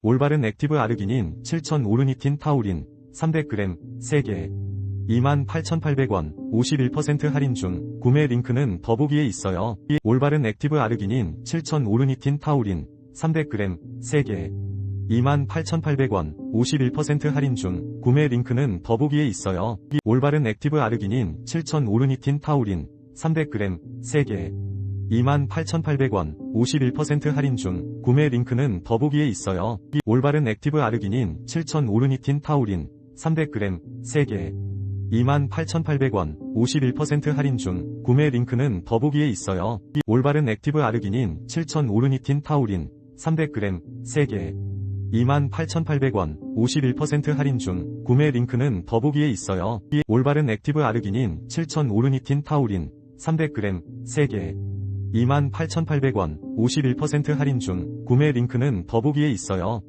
올바른 액티브 아르기닌 7000 오르니틴 타우린 300g 3개 28,800원 51% 할인 중 구매 링크는 더보기에 있어요. 올바른 액티브 아르기닌 7000 오르니틴 타우린 300g 3개 28,800원 51% 할인 중 구매 링크는 더보기에 있어요. 올바른 액티브 아르기닌 7000 오르니틴 타우린 300g 3개 28,800원 51% 할인 중 구매 링크는 더보기에 있어요. 올바른 액티브 아르기닌 7000 오르니틴 타우린 300g 3개 28,800원 51% 할인 중 구매 링크는 더보기에 있어요. 올바른 액티브 아르기닌 7000 오르니틴 타우린 300g 3개 28,800원 51% 할인 중 구매 링크는 더보기에 있어요. 올바른 액티브 아르기닌 7000 오르니틴 타우린 300g 3개 28,800원 51% 할인 중 구매 링크는 더보기에 있어요.